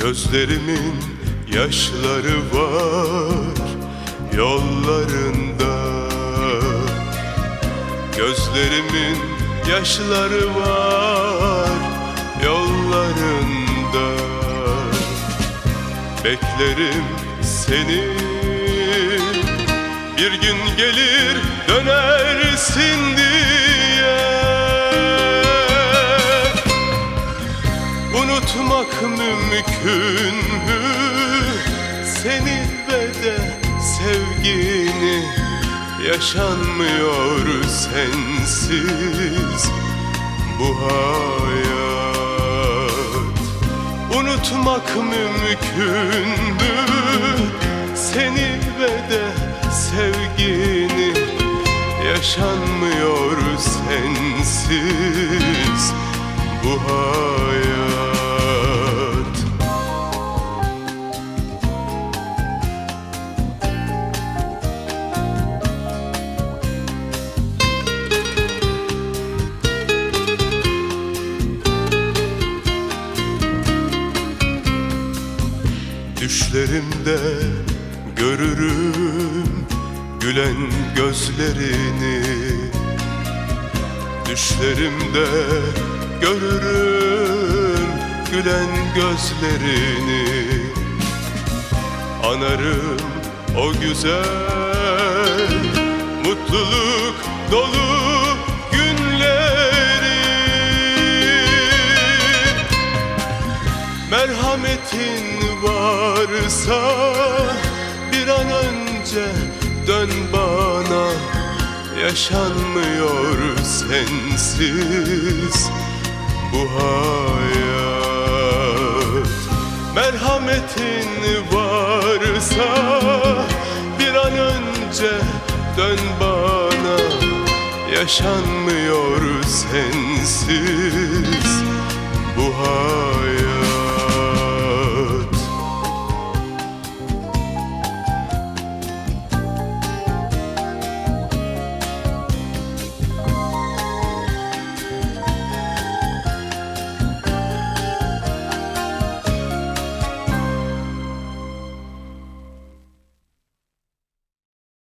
Gözlerimin yaşları var yollarında. Gözlerimin yaşları var yollarında. Beklerim seni. Bir gün gelir dönersin diye Unutmak mümkün mü? Seni ve de sevgini Yaşanmıyor sensiz bu hayat. Unutmak mümkün mü? Seni ve de sevgini Yaşanmıyor sensiz bu hayat Düşlerimde görürüm gülen gözlerini. Düşlerimde görürüm gülen gözlerini. Anarım o güzel mutluluk dolu günleri. Merhametin varsa bir an önce dön bana. Yaşanmıyor sensiz bu hayat. Merhametin varsa bir an önce dön bana. Yaşanmıyor sensiz bu hayat